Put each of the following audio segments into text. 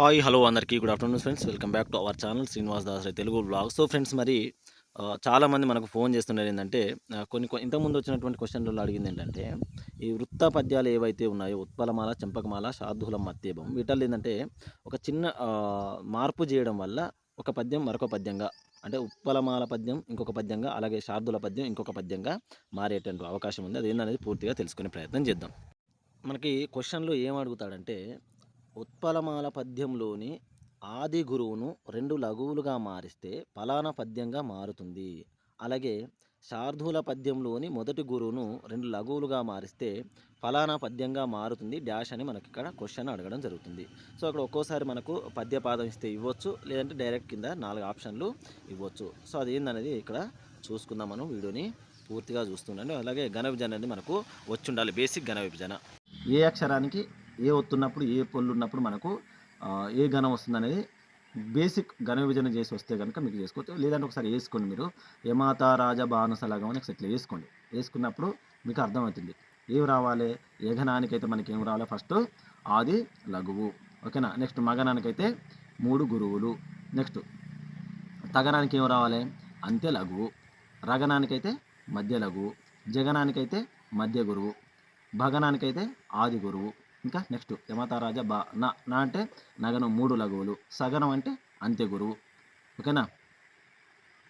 Hi hello అందరికీ. Good afternoon friends welcome back to our channel Srinivas Das Telugu blog so friends మరి చాలామంది మనకు phone చేస్తున్నారు ఏంటంటే కొన్ని కొ- ఇంతకుముందు వచ్చినటువంటి క్వశ్చన్లలో అడిగింది ఏంటంటే ఈ వృత్త పద్యాలు ఏవైతే ఉన్నాయో ఉత్పలమాల చెంపకమాల శార్దూలం మత్తేభం వీటల్లో ఏంటంటే ఒక చిన్న మార్పు చేయడం వల్ల ఒక పద్యం మరొక పద్యంగా అంటే ఉత్పలమాల పద్యం ఇంకొక పద్యంగా అలాగే శార్దుల పద్యం ఇంకొక పద్యంగా మారేటువంటి అవకాశం ఉంది. అది ఏంటనేది పూర్తిగా తెలుసుకునే ప్రయత్నం చేద్దాం. మనకి క్వశ్చన్లో ఏం అడుగుతాడంటే ఉత్పలమాల పద్యంలోని ఆది గురువును రెండు లఘువులుగా మారిస్తే ఫలానా పద్యంగా మారుతుంది. అలాగే శార్దూల పద్యంలోని మొదటి గురువును రెండు లఘువులుగా మారిస్తే ఫలానా పద్యంగా మారుతుంది డాష్ అని మనకి ఇక్కడ క్వశ్చన్ అడగడం జరుగుతుంది. సో అక్కడ ఒక్కోసారి మనకు పద్యపాదం ఇస్తే ఇవ్వచ్చు లేదంటే డైరెక్ట్ కింద నాలుగు ఆప్షన్లు ఇవ్వచ్చు. సో అది ఏందనేది ఇక్కడ చూసుకుందాం మనం వీడియోని పూర్తిగా చూస్తుండండి. అలాగే ఘన విభజన అనేది మనకు వచ్చి ఉండాలి బేసిక్ ఘన విభజన. ఏ అక్షరానికి ఏ ఒత్తున్నప్పుడు ఏ పొల్లు ఉన్నప్పుడు మనకు ఏ ఘనం వస్తుంది అనేది బేసిక్ ఘన విభజన చేసి వస్తే కనుక మీకు చేసుకోవచ్చు. లేదంటే ఒకసారి వేసుకోండి మీరు. యమాత రాజ బానస లగం అని ఒకసారి ఇట్లా వేసుకోండి. వేసుకున్నప్పుడు మీకు అర్థమవుతుంది. ఏం రావాలి? ఏ ఘనానికైతే మనకి ఏం రావాలి ఫస్ట్ ఆది లఘువు. ఓకేనా? నెక్స్ట్ మగనానికైతే మూడు గురువులు. నెక్స్ట్ తగనానికి ఏం రావాలి? అంత్య లఘువు. రగనానికైతే మధ్య లఘువు. జగనానికైతే మధ్య గురువు. భగనానికైతే ఆది గురువు. ఇంకా నెక్స్ట్ యమతారాజ బా నా నా అంటే నగనం మూడు లఘువులు సగనం అంటే అంత్య గురువు. ఓకేనా?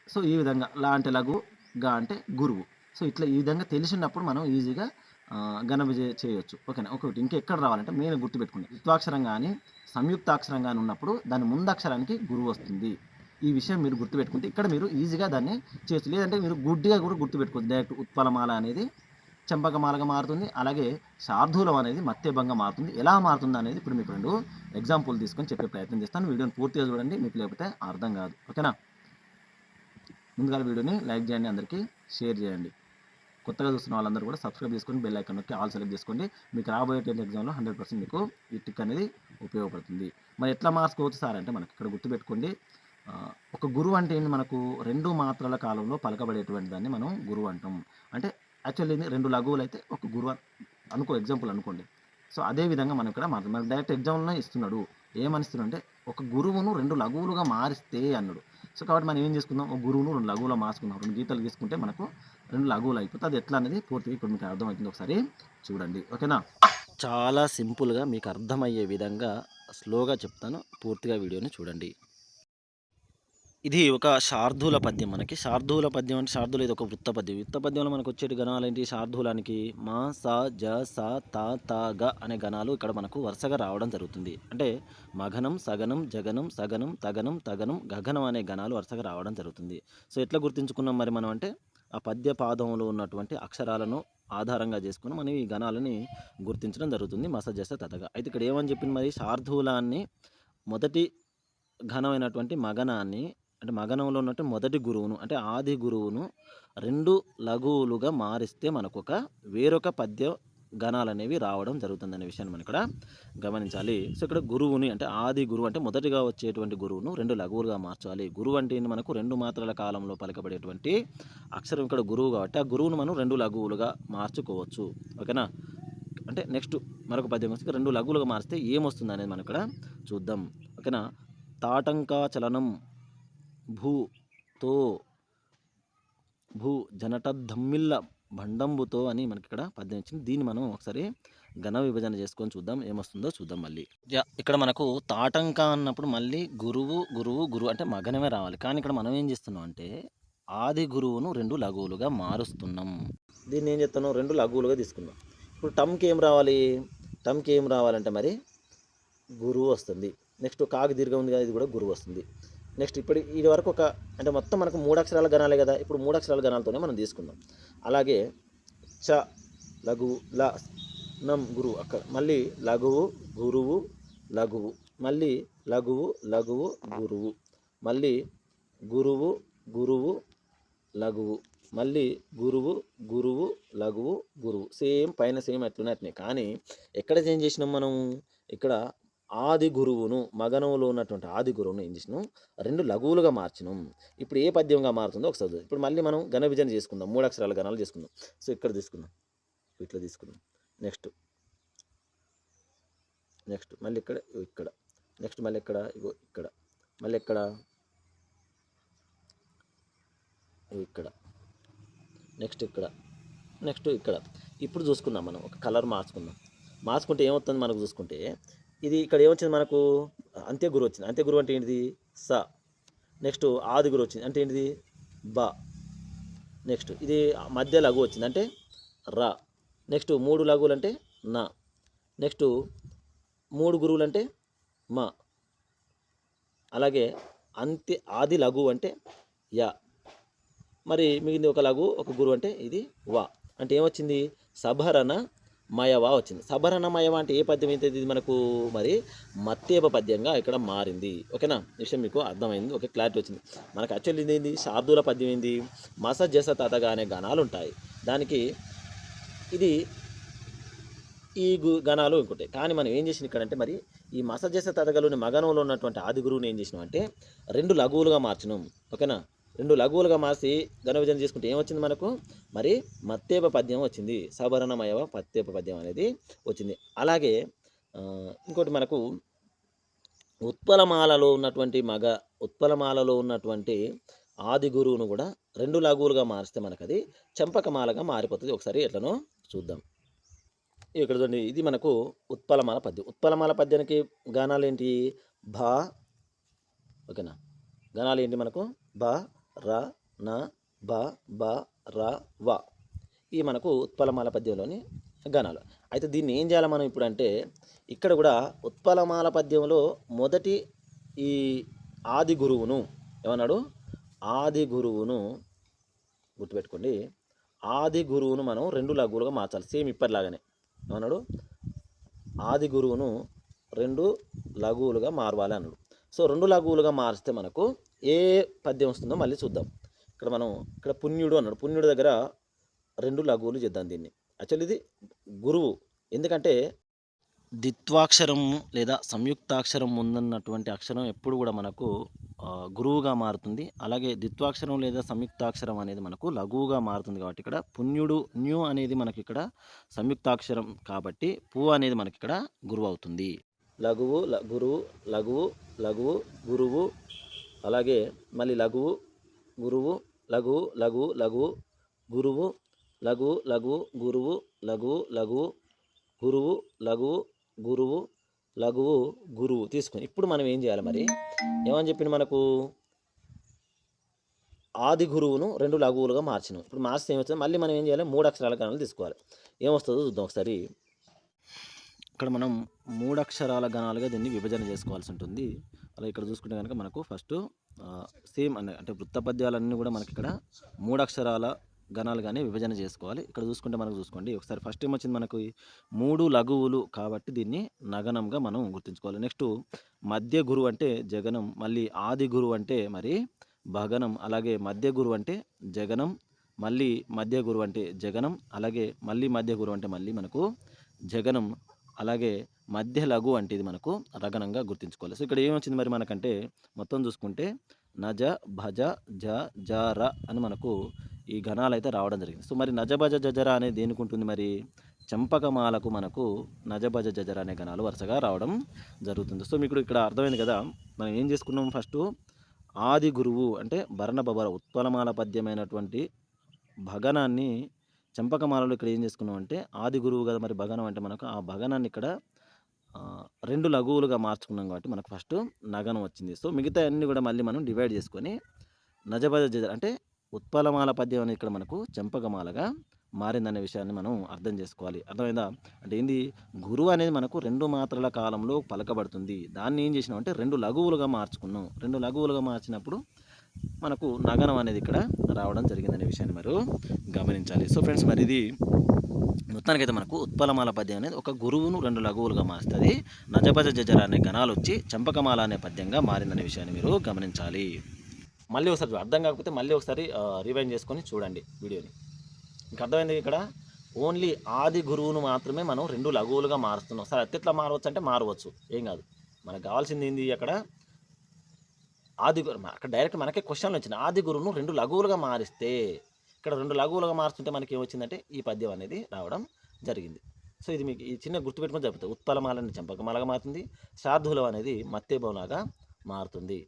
సో ఈ విధంగా లా అంటే లఘువు గా అంటే గురువు. సో ఇట్లా ఈ విధంగా తెలిసినప్పుడు మనం ఈజీగా ఆ, ఘన విజయ చేయొచ్చు. ఓకేనా? ఒకటి ఇంకెక్కడ రావాలంటే మెయిన్ గుర్తుపెట్టుకోండి. యుక్తాక్షరం కానీ సంయుక్తాక్షరం కానీ ఉన్నప్పుడు దాని ముందక్షరానికి గురువు వస్తుంది. ఈ విషయం మీరు గుర్తుపెట్టుకుంటే ఇక్కడ మీరు ఈజీగా దాన్ని చేయొచ్చు. లేదంటే మీరు గుడ్డిగా కూడా గుర్తుపెట్టుకోవచ్చు. డైరెక్ట్ ఉత్పలమాల అనేది చంపకమాలగా మారుతుంది. అలాగే శార్దూలం అనేది మత్స్యభంగా మారుతుంది. ఎలా మారుతుంది అనేది ఇప్పుడు మీకు రెండు ఎగ్జాంపుల్ తీసుకొని చెప్పే ప్రయత్నం చేస్తాను. వీడియోని పూర్తిగా చూడండి. మీకు లేకపోతే అర్థం కాదు. ఓకేనా? ముందుగా వీడియోని లైక్ చేయండి అందరికీ షేర్ చేయండి. కొత్తగా చూస్తున్న వాళ్ళందరూ కూడా సబ్స్క్రైబ్ చేసుకొని బెల్ ఐకాన్ నొక్కి ఆల్ సెలెక్ట్ చేసుకోండి. మీకు రాబోయే టెన్త్ ఎగ్జామ్లో హండ్రెడ్ పర్సెంట్ మీకు ఈ టిక్ అనేది ఉపయోగపడుతుంది. మరి ఎట్లా మార్చుకోవచ్చు సార్ అంటే మనకి ఇక్కడ గుర్తుపెట్టుకోండి. ఒక గురువు అంటే ఏంటి మనకు రెండు మాత్రల కాలంలో పలకబడేటువంటి దాన్ని మనం గురువు అంటాం. అంటే యాక్చువల్లీ రెండు లఘువులు అయితే ఒక గురువు అనుకో ఎగ్జాంపుల్ అనుకోండి. సో అదే విధంగా మనం ఇక్కడ మన డైరెక్ట్ ఎగ్జామ్లో ఇస్తున్నాడు. ఏమనిస్తున్నాడు అంటే ఒక గురువును రెండు లఘువులుగా మారిస్తే అన్నాడు. సో కాబట్టి మనం ఏం చేసుకుందాం? ఒక గురువును రెండు లఘువులో మార్చుకుందాం. రెండు గీతలు తీసుకుంటే మనకు రెండు లఘువులు అయిపోతుంది అది ఎట్లా అనేది పూర్తిగా ఇక్కడ మీకు అర్థమవుతుంది. ఒకసారి చూడండి. ఓకేనా? చాలా సింపుల్గా మీకు అర్థమయ్యే విధంగా స్లోగా చెప్తాను. పూర్తిగా వీడియోని చూడండి. ఇది ఒక శార్దూల పద్యం మనకి. శార్దూల పద్యం అంటే శార్దూల ఇది ఒక వృత్త పద్యం. వృత్త పద్యంలో మనకు వచ్చేటి గణాలు ఏంటి? శార్దూలానికి మా స జ స త త గ అనే గణాలు ఇక్కడ మనకు వరుసగా రావడం జరుగుతుంది. అంటే మగనం సగనం జగనం సగనం తగనం తగనం గగనం అనే గణాలు వరుసగా రావడం జరుగుతుంది. సో ఎట్లా గుర్తించుకున్నాం మరి మనం అంటే ఆ పద్య పాదంలో ఉన్నటువంటి అక్షరాలను ఆధారంగా చేసుకుని మనం ఈ గణాలని గుర్తించడం జరుగుతుంది. మస జస తతగా అయితే ఇక్కడ ఏమని చెప్పింది మరి? శార్దూలాన్ని మొదటి ఘనమైనటువంటి మగనాన్ని అంటే మగనంలో ఉన్నట్టు మొదటి గురువును అంటే ఆది గురువును రెండు లఘువులుగా మారిస్తే మనకు ఒక వేరొక పద్య గణాలు అనేవి రావడం జరుగుతుంది అనే విషయాన్ని మనం ఇక్కడ గమనించాలి. సో ఇక్కడ గురువుని అంటే ఆది గురువు అంటే మొదటిగా వచ్చేటువంటి గురువును రెండు లఘువులుగా మార్చాలి. గురువు అంటే మనకు రెండు మాత్రల కాలంలో పలకబడేటువంటి అక్షరం ఇక్కడ గురువు కాబట్టి ఆ గురువును మనం రెండు లఘువులుగా మార్చుకోవచ్చు. ఓకేనా? అంటే నెక్స్ట్ మరొక పద్యం వస్తే రెండు లఘువులుగా మారిస్తే ఏమొస్తుంది అనేది మనం ఇక్కడ చూద్దాం. ఓకేనా? తాటంకా చలనం భూ తో భూ జనట భండంబుతో బండంబుతో అని మనకి ఇక్కడ పద్యం ఇచ్చింది. దీన్ని మనం ఒకసారి ఘన విభజన చేసుకొని చూద్దాం. ఏమొస్తుందో చూద్దాం మళ్ళీ. ఇక్కడ మనకు తాటంక అన్నప్పుడు మళ్ళీ గురువు గురువు గురువు అంటే మగనమే రావాలి. కానీ ఇక్కడ మనం ఏం చేస్తున్నాం అంటే ఆది గురువును రెండు లఘువులుగా మారుస్తున్నాం. దీన్ని ఏం చేస్తున్నాం? రెండు లఘువులుగా తీసుకుందాం ఇప్పుడు టమ్కి ఏం రావాలి? టమ్కి ఏం రావాలంటే మరి గురువు వస్తుంది. నెక్స్ట్ కాకి దీర్ఘం ఉంది కదా ఇది కూడా గురువు వస్తుంది. నెక్స్ట్ ఇప్పుడు ఇది వరకు ఒక అంటే మొత్తం మనకు మూడు అక్షరాల గణాలే కదా ఇప్పుడు మూడు అక్షరాల గణాలతోనే మనం తీసుకుందాం. అలాగే చ లఘువు ల నం గురువు అక్కడ మళ్ళీ లఘువు గురువు లఘువు మళ్ళీ లఘువు లఘువు గురువు మళ్ళీ గురువు గురువు లఘువు మళ్ళీ గురువు గురువు లఘువు గురువు సేమ్ పైన సేమ్ అట్లనే అట్నే. కానీ ఎక్కడ చేంజ్ చేసినాం మనం ఇక్కడ ఆది గురువును మగనంలో ఉన్నటువంటి ఆది గురువును ఏం చేసినాం? రెండు లఘువులుగా మార్చినాం. ఇప్పుడు ఏ పద్యంగా మారుతుందో ఒకసారి ఇప్పుడు మళ్ళీ మనం ఘన విభజన చేసుకుందాం. మూడు అక్షరాల గణాలు చేసుకుందాం. సో ఇక్కడ తీసుకుందాం. ఇట్లా తీసుకుందాం. నెక్స్ట్. నెక్స్ట్. మళ్ళీ ఇక్కడ ఇక్కడ. నెక్స్ట్ మళ్ళీ ఎక్కడ? ఇగో ఇక్కడ. మళ్ళీ ఎక్కడ? ఇక్కడ. నెక్స్ట్ ఇక్కడ. నెక్స్ట్ ఇక్కడ. ఇప్పుడు చూసుకుందాం మనం. ఒక కలర్ మార్చుకుందాం. మార్చుకుంటే ఏమవుతుంది మనకు చూసుకుంటే ఇది ఇక్కడ ఏమొచ్చింది మనకు? అంత్య గురువు వచ్చింది. అంత్య గురువు అంటే ఏంటిది? స. నెక్స్ట్ ఆది గురు వచ్చింది. అంటే ఏంటిది? బ. నెక్స్ట్ ఇది మధ్య లఘు వచ్చింది. అంటే ర. నెక్స్ట్ మూడు లఘువులు అంటే నా. నెక్స్ట్ మూడు గురువులు అంటే మా. అలాగే అంత్య ఆది లఘు అంటే యా. మరి మిగిలింది ఒక లఘు ఒక గురువు అంటే ఇది వా. అంటే ఏమొచ్చింది? సభరణ మయవా వచ్చింది. సభరణ మయవా అంటే ఏ పద్యం అయితే ఇది మనకు మరి మత్తేప పద్యంగా ఇక్కడ మారింది. ఓకేనా? విషయం మీకు అర్థమైంది. ఓకే క్లారిటీ వచ్చింది. మనకు యాక్చువల్లీ ఏంది శాబ్దుల పద్యం ఏంది? మస జస తతగా అనే గణాలు ఉంటాయి. దానికి ఇది ఈ గు గణాలు ఇంకోటి. కానీ మనం ఏం చేసిన ఇక్కడ అంటే మరి ఈ మసజస తతగలోని మగనంలో ఉన్నటువంటి ఆది గురువుని ఏం చేసినాం అంటే రెండు లఘువులుగా మార్చినాం. ఓకేనా? రెండు లఘువులుగా మార్చి ఘన చేసుకుంటే ఏమొచ్చింది మనకు? మరి మత్తేప పద్యం వచ్చింది. సవరణమయవ పత్తేప పద్యం అనేది వచ్చింది. అలాగే ఇంకోటి మనకు ఉత్పలమాలలో ఉన్నటువంటి మగ ఉత్పలమాలలో ఉన్నటువంటి ఆది గురువును కూడా రెండు లఘువులుగా మారిస్తే మనకు అది చెంపకమాలగా మారిపోతుంది. ఒకసారి ఎట్లనో చూద్దాం. ఇక్కడ చూడండి ఇది మనకు ఉత్పలమాల పద్యం. ఉత్పలమాల పద్యానికి గానాలు ఏంటి భా ఓకేనా? గణాలు ఏంటి మనకు? బా ర న బ బ ర వ. ఈ మనకు ఉత్పలమాల పద్యంలోని గణాలు. అయితే దీన్ని ఏం చేయాలి మనం ఇప్పుడు అంటే ఇక్కడ కూడా ఉత్పలమాల పద్యంలో మొదటి ఈ ఆది గురువును ఏమన్నాడు? ఆది గురువును గుర్తుపెట్టుకోండి. ఆది గురువును మనం రెండు లఘువులుగా మార్చాలి. సేమ్ ఇప్పటిలాగానే. ఏమన్నాడు? ఆది గురువును రెండు లఘువులుగా మారవాలి అన్నాడు. సో రెండు లఘువులుగా మారిస్తే మనకు ఏ పద్యం వస్తుందో మళ్ళీ చూద్దాం. ఇక్కడ మనం ఇక్కడ పుణ్యుడు అన్నాడు. పుణ్యుడు దగ్గర రెండు లఘువులు చేద్దాం దీన్ని. యాక్చువల్ ఇది గురువు. ఎందుకంటే ద్విత్వాక్షరం లేదా సంయుక్తాక్షరం ఉందన్నటువంటి అక్షరం ఎప్పుడు కూడా మనకు గురువుగా మారుతుంది. అలాగే ద్విత్వాక్షరం లేదా సంయుక్తాక్షరం అనేది మనకు లఘువుగా మారుతుంది కాబట్టి ఇక్కడ పుణ్యుడు న్యూ అనేది మనకి ఇక్కడ సంయుక్తాక్షరం కాబట్టి పూ అనేది మనకి ఇక్కడ గురువు అవుతుంది. లఘువు ల- గురువు లఘువు లఘువు గురువు అలాగే మళ్ళీ లఘువు గురువు లఘువు లఘువు లఘువు గురువు లఘువు లఘువు గురువు లఘువు లఘువు గురువు లఘువు గురువు లఘువు గురువు తీసుకొని ఇప్పుడు మనం ఏం చేయాలి మరి? ఏమని చెప్పింది మనకు? ఆది గురువును రెండు లఘువులుగా మార్చినాం. ఇప్పుడు మార్చితే ఏమవుతుంది మళ్ళీ మనం ఏం చేయాలి? మూడు అక్షరాల గణాలు తీసుకోవాలి. ఏమొస్తుందో చూద్దాం ఒకసారి. ఇక్కడ మనం మూడు అక్షరాల గణాలుగా దీన్ని విభజన చేసుకోవాల్సి ఉంటుంది. అలా ఇక్కడ చూసుకుంటే కనుక మనకు ఫస్ట్ సేమ్ అనే అంటే వృత్త పద్యాలన్నీ కూడా మనకి ఇక్కడ మూడు అక్షరాల గణాలుగానే విభజన చేసుకోవాలి. ఇక్కడ చూసుకుంటే మనకు చూసుకోండి ఒకసారి ఫస్ట్ ఏమొచ్చింది మనకు? మూడు లఘువులు కాబట్టి దీన్ని నగనంగా మనం గుర్తుంచుకోవాలి. నెక్స్ట్ మధ్య గురువు అంటే జగనం మళ్ళీ ఆది గురువు అంటే మరి భగనం అలాగే మధ్య గురువు అంటే జగనం మళ్ళీ మధ్య గురువు అంటే జగనం అలాగే మళ్ళీ మధ్య గురువు అంటే మళ్ళీ మనకు జగనం అలాగే మధ్య లఘు అంటే ఇది మనకు రగనంగా గుర్తుంచుకోవాలి. సో ఇక్కడ ఏమొచ్చింది మరి మనకంటే మొత్తం చూసుకుంటే నజ భజ జ జ ర అని మనకు ఈ గణాలు అయితే రావడం జరిగింది. సో మరి నజ భజ జజర అనేది దేనికి ఉంటుంది మరి? చంపకమాలకు మనకు నజభజ జజర అనే గణాలు వరుసగా రావడం జరుగుతుంది. సో మీకు ఇక్కడ అర్థమైంది కదా? మనం ఏం చేసుకున్నాం ఫస్ట్? ఆది గురువు అంటే భరణ బబర ఉత్పలమాల పద్యమైనటువంటి భగనాన్ని చంపకమాలలో ఇక్కడ ఏం చేసుకున్నాం అంటే ఆది గురువు కదా మరి భగనం అంటే మనకు ఆ భగనాన్ని ఇక్కడ రెండు లఘువులుగా మార్చుకున్నాం కాబట్టి మనకు ఫస్ట్ నగనం వచ్చింది. సో మిగతా అన్నీ కూడా మళ్ళీ మనం డివైడ్ చేసుకొని నజబజ జజ అంటే ఉత్పలమాల పద్యం అనేది ఇక్కడ మనకు చెంపకమాలగా మారిందనే విషయాన్ని మనం అర్థం చేసుకోవాలి. అర్థమైందా? అంటే ఏంది? గురువు అనేది మనకు రెండు మాత్రల కాలంలో పలకబడుతుంది. దాన్ని ఏం చేసినాం అంటే రెండు లఘువులుగా మార్చుకున్నాం. రెండు లఘువులుగా మార్చినప్పుడు మనకు నగనం అనేది ఇక్కడ రావడం జరిగిందనే విషయాన్ని మీరు గమనించాలి. సో ఫ్రెండ్స్ మరి ఇది మొత్తానికైతే మనకు ఉత్పలమాల పద్యం అనేది ఒక గురువును రెండు లఘువులుగా మారుస్తుంది. నజభజ జజర అనే గణాలు వచ్చి చంపకమాల అనే పద్యంగా మారిందనే విషయాన్ని మీరు గమనించాలి. మళ్ళీ ఒకసారి అర్థం కాకపోతే మళ్ళీ ఒకసారి రివైండ్ చేసుకొని చూడండి వీడియోని. ఇంకా అర్థమైంది ఇక్కడ? ఓన్లీ ఆది గురువును మాత్రమే మనం రెండు లఘువులుగా మారుస్తున్నాం. సరే ఎట్లా మారవచ్చు అంటే మారవచ్చు. ఏం కాదు. మనకు కావాల్సింది ఏంది అక్కడ? ఆది గురు అక్కడ డైరెక్ట్ మనకే క్వశ్చన్లు వచ్చినాయి ఆది గురువును రెండు లఘువులుగా మారిస్తే ఇక్కడ రెండు లఘువులుగా మార్చుంటే మనకి ఏమొచ్చిందంటే ఈ పద్యం అనేది రావడం జరిగింది. సో ఇది మీకు ఈ చిన్న గుర్తుపెట్టుకుని చెప్తాయి ఉత్పలమాలని చంపకమాలగా మారుతుంది. శార్దూలం అనేది మత్తేభంలాగా మారుతుంది.